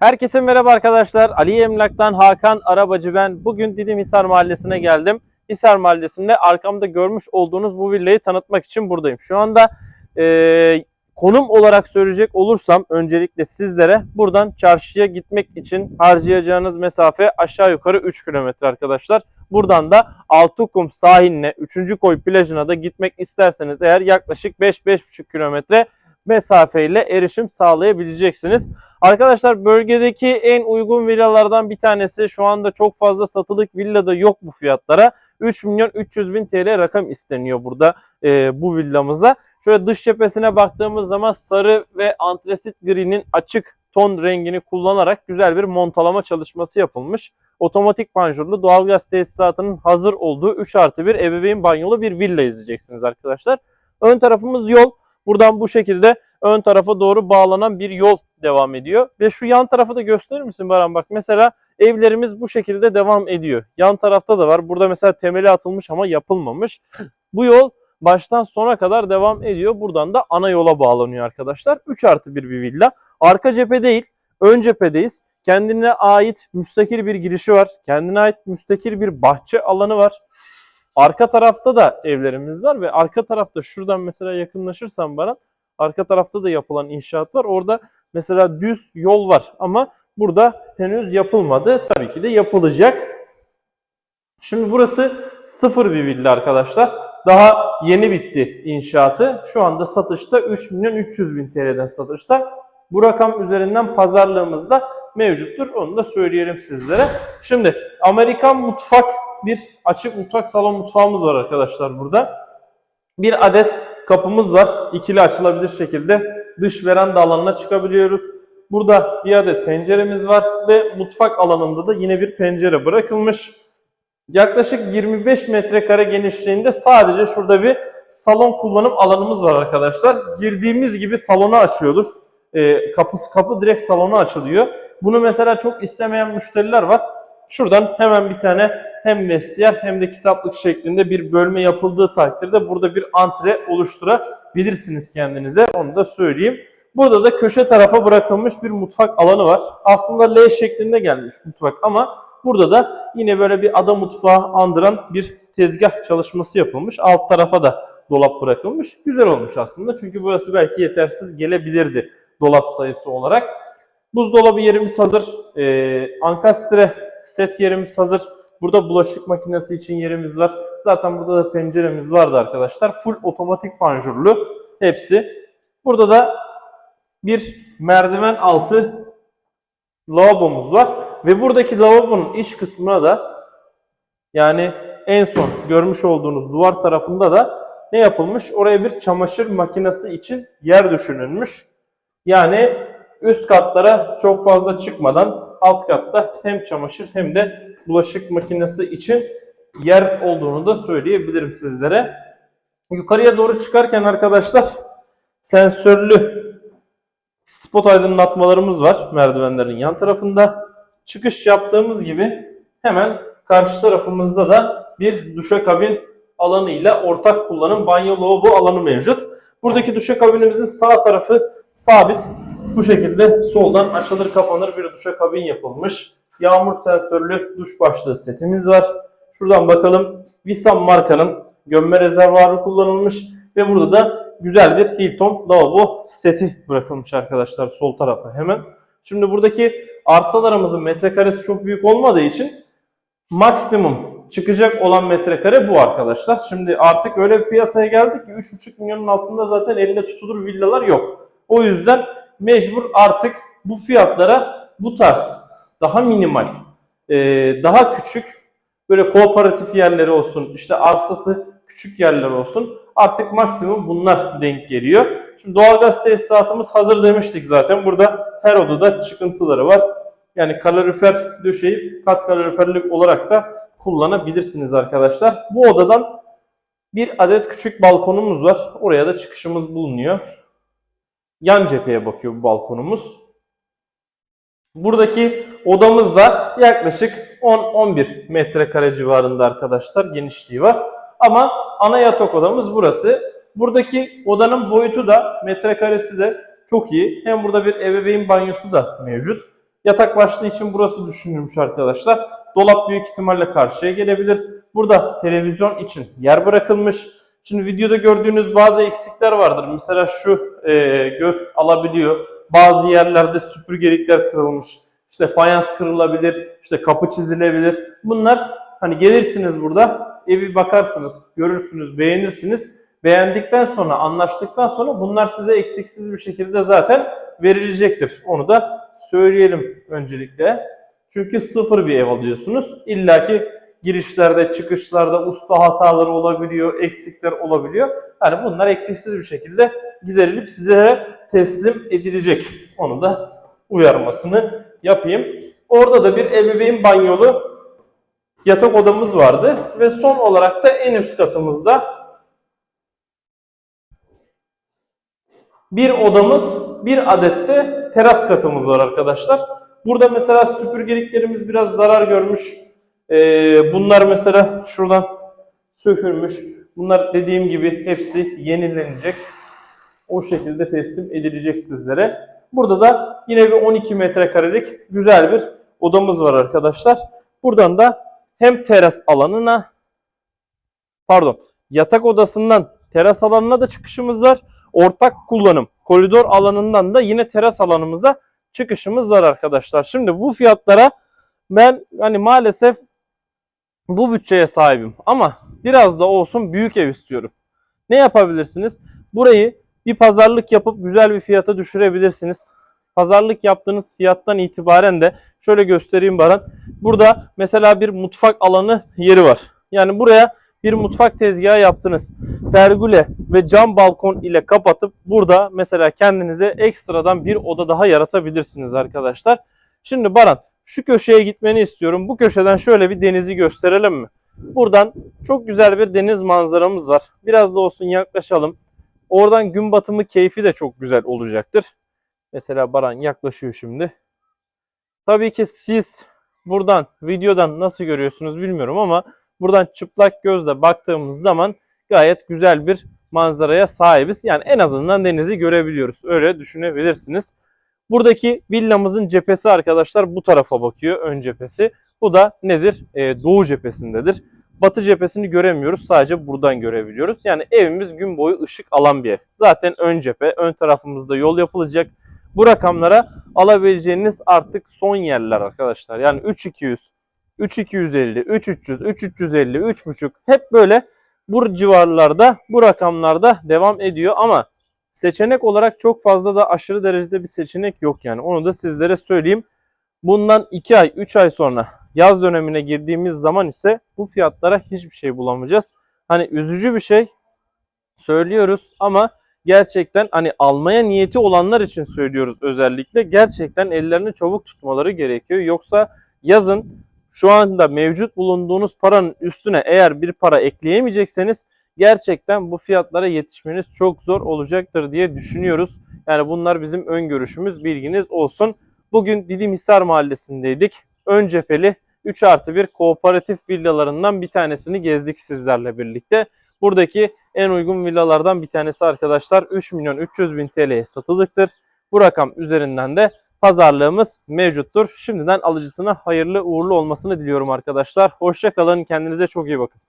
Herkese merhaba arkadaşlar. Ali Emlak'tan Hakan Arabacı ben. Bugün Didim Hisar Mahallesi'ne geldim. Hisar Mahallesi'nde arkamda görmüş olduğunuz bu villayı tanıtmak için buradayım. Şu anda e, konum olarak söyleyecek olursam öncelikle sizlere buradan çarşıya gitmek için harcayacağınız mesafe aşağı yukarı 3 kilometre arkadaşlar. Buradan da Altıkum sahiline 3. koy plajına da gitmek isterseniz eğer yaklaşık 5-5,5 kilometre mesafeyle erişim sağlayabileceksiniz. Arkadaşlar bölgedeki en uygun villalardan bir tanesi şu anda çok fazla satılık villa da yok bu fiyatlara. 3 milyon 300 bin TL rakam isteniyor burada e, bu villamıza. Şöyle dış cephesine baktığımız zaman sarı ve antresit gri'nin açık ton rengini kullanarak güzel bir montalama çalışması yapılmış. Otomatik panjurlu doğalgaz tesisatının hazır olduğu 3 artı 1 ebeveyn banyolu bir villa izleyeceksiniz arkadaşlar. Ön tarafımız yol. Buradan bu şekilde ön tarafa doğru bağlanan bir yol devam ediyor. Ve şu yan tarafı da gösterir misin Baran? Bak mesela evlerimiz bu şekilde devam ediyor. Yan tarafta da var. Burada mesela temeli atılmış ama yapılmamış. Bu yol baştan sona kadar devam ediyor. Buradan da ana yola bağlanıyor arkadaşlar. 3 artı 1 bir villa. Arka cephe değil, ön cephedeyiz. Kendine ait müstakil bir girişi var. Kendine ait müstakil bir bahçe alanı var. Arka tarafta da evlerimiz var ve arka tarafta şuradan mesela yakınlaşırsam bana arka tarafta da yapılan inşaat var. Orada mesela düz yol var ama burada henüz yapılmadı. Tabii ki de yapılacak. Şimdi burası sıfır bir villa arkadaşlar. Daha yeni bitti inşaatı. Şu anda satışta 3 milyon 300 bin TL'den satışta. Bu rakam üzerinden pazarlığımız da mevcuttur. Onu da söyleyelim sizlere. Şimdi Amerikan mutfak bir açık mutfak salon mutfağımız var arkadaşlar burada. Bir adet kapımız var. İkili açılabilir şekilde dış veranda alanına çıkabiliyoruz. Burada bir adet penceremiz var ve mutfak alanında da yine bir pencere bırakılmış. Yaklaşık 25 metrekare genişliğinde sadece şurada bir salon kullanım alanımız var arkadaşlar. Girdiğimiz gibi salonu açıyoruz. Ee, kapı, kapı direkt salona açılıyor. Bunu mesela çok istemeyen müşteriler var. Şuradan hemen bir tane hem vestiyer hem de kitaplık şeklinde bir bölme yapıldığı takdirde burada bir antre oluşturabilirsiniz kendinize. Onu da söyleyeyim. Burada da köşe tarafa bırakılmış bir mutfak alanı var. Aslında L şeklinde gelmiş mutfak ama burada da yine böyle bir ada mutfağı andıran bir tezgah çalışması yapılmış. Alt tarafa da dolap bırakılmış. Güzel olmuş aslında çünkü burası belki yetersiz gelebilirdi dolap sayısı olarak. Buzdolabı yerimiz hazır. Ee, ankastre set yerimiz hazır. Burada bulaşık makinesi için yerimiz var. Zaten burada da penceremiz vardı arkadaşlar. Full otomatik panjurlu hepsi. Burada da bir merdiven altı lavabomuz var. Ve buradaki lavabonun iç kısmına da yani en son görmüş olduğunuz duvar tarafında da ne yapılmış? Oraya bir çamaşır makinesi için yer düşünülmüş. Yani üst katlara çok fazla çıkmadan alt katta hem çamaşır hem de bulaşık makinesi için yer olduğunu da söyleyebilirim sizlere. Yukarıya doğru çıkarken arkadaşlar sensörlü spot aydınlatmalarımız var merdivenlerin yan tarafında. Çıkış yaptığımız gibi hemen karşı tarafımızda da bir duşakabin alanı ile ortak kullanım banyo lavabo alanı mevcut. Buradaki duşakabinimizin sağ tarafı sabit. Bu şekilde soldan açılır kapanır bir duşakabin yapılmış. Yağmur sensörlü duş başlığı setimiz var. Şuradan bakalım. Visam markanın gömme rezervuarı kullanılmış ve burada da güzel bir Hilton lavabo seti bırakılmış arkadaşlar sol tarafa hemen. Şimdi buradaki arsalarımızın metrekaresi çok büyük olmadığı için maksimum çıkacak olan metrekare bu arkadaşlar. Şimdi artık öyle bir piyasaya geldik ki 3,5 milyonun altında zaten elinde tutulur villalar yok. O yüzden mecbur artık bu fiyatlara bu tarz daha minimal, e, daha küçük böyle kooperatif yerleri olsun, işte arsası küçük yerler olsun. Artık maksimum bunlar denk geliyor. Şimdi doğalgaz tesisatımız hazır demiştik zaten. Burada her odada çıkıntıları var. Yani kalorifer döşeyip kat kaloriferlik olarak da kullanabilirsiniz arkadaşlar. Bu odadan bir adet küçük balkonumuz var. Oraya da çıkışımız bulunuyor. Yan cepheye bakıyor bu balkonumuz. Buradaki odamız da yaklaşık 10-11 metrekare civarında arkadaşlar genişliği var. Ama ana yatak odamız burası. Buradaki odanın boyutu da metrekaresi de çok iyi. Hem burada bir ebeveyn banyosu da mevcut. Yatak başlığı için burası düşünülmüş arkadaşlar. Dolap büyük ihtimalle karşıya gelebilir. Burada televizyon için yer bırakılmış. Şimdi videoda gördüğünüz bazı eksikler vardır. Mesela şu e, göz alabiliyor. Bazı yerlerde süpürgelikler kırılmış. İşte fayans kırılabilir, işte kapı çizilebilir. Bunlar hani gelirsiniz burada, evi bakarsınız, görürsünüz, beğenirsiniz. Beğendikten sonra, anlaştıktan sonra bunlar size eksiksiz bir şekilde zaten verilecektir. Onu da söyleyelim öncelikle. Çünkü sıfır bir ev alıyorsunuz. İlla ki girişlerde, çıkışlarda usta hataları olabiliyor, eksikler olabiliyor. Yani bunlar eksiksiz bir şekilde giderilip size teslim edilecek. Onu da uyarmasını yapayım. Orada da bir ebeveyn banyolu yatak odamız vardı ve son olarak da en üst katımızda bir odamız, bir adet de teras katımız var arkadaşlar. Burada mesela süpürgeliklerimiz biraz zarar görmüş. Ee, bunlar mesela şuradan sökülmüş. Bunlar dediğim gibi hepsi yenilenecek. O şekilde teslim edilecek sizlere. Burada da yine bir 12 metrekarelik güzel bir odamız var arkadaşlar. Buradan da hem teras alanına pardon yatak odasından teras alanına da çıkışımız var. Ortak kullanım koridor alanından da yine teras alanımıza çıkışımız var arkadaşlar. Şimdi bu fiyatlara ben hani maalesef bu bütçeye sahibim ama biraz da olsun büyük ev istiyorum. Ne yapabilirsiniz? Burayı bir pazarlık yapıp güzel bir fiyata düşürebilirsiniz. Pazarlık yaptığınız fiyattan itibaren de şöyle göstereyim Baran. Burada mesela bir mutfak alanı yeri var. Yani buraya bir mutfak tezgahı yaptınız. Pergüle ve cam balkon ile kapatıp burada mesela kendinize ekstradan bir oda daha yaratabilirsiniz arkadaşlar. Şimdi Baran şu köşeye gitmeni istiyorum. Bu köşeden şöyle bir denizi gösterelim mi? Buradan çok güzel bir deniz manzaramız var. Biraz da olsun yaklaşalım. Oradan gün batımı keyfi de çok güzel olacaktır. Mesela Baran yaklaşıyor şimdi. Tabii ki siz buradan videodan nasıl görüyorsunuz bilmiyorum ama buradan çıplak gözle baktığımız zaman gayet güzel bir manzaraya sahibiz. Yani en azından denizi görebiliyoruz. Öyle düşünebilirsiniz. Buradaki villamızın cephesi arkadaşlar bu tarafa bakıyor ön cephesi. Bu da nedir? Ee, doğu cephesindedir. Batı cephesini göremiyoruz. Sadece buradan görebiliyoruz. Yani evimiz gün boyu ışık alan bir ev. Zaten ön cephe, ön tarafımızda yol yapılacak. Bu rakamlara alabileceğiniz artık son yerler arkadaşlar. Yani 3200, 3250, 3300, 3350, 3.5 hep böyle bu civarlarda, bu rakamlarda devam ediyor ama seçenek olarak çok fazla da aşırı derecede bir seçenek yok yani. Onu da sizlere söyleyeyim. Bundan 2 ay, 3 ay sonra yaz dönemine girdiğimiz zaman ise bu fiyatlara hiçbir şey bulamayacağız. Hani üzücü bir şey söylüyoruz ama gerçekten hani almaya niyeti olanlar için söylüyoruz özellikle. Gerçekten ellerini çabuk tutmaları gerekiyor. Yoksa yazın şu anda mevcut bulunduğunuz paranın üstüne eğer bir para ekleyemeyecekseniz gerçekten bu fiyatlara yetişmeniz çok zor olacaktır diye düşünüyoruz. Yani bunlar bizim öngörüşümüz bilginiz olsun. Bugün Didim Hisar Mahallesi'ndeydik. Ön cepheli 3 artı 1 kooperatif villalarından bir tanesini gezdik sizlerle birlikte. Buradaki en uygun villalardan bir tanesi arkadaşlar 3 milyon 300 bin TL'ye satılıktır. Bu rakam üzerinden de pazarlığımız mevcuttur. Şimdiden alıcısına hayırlı uğurlu olmasını diliyorum arkadaşlar. Hoşçakalın kendinize çok iyi bakın.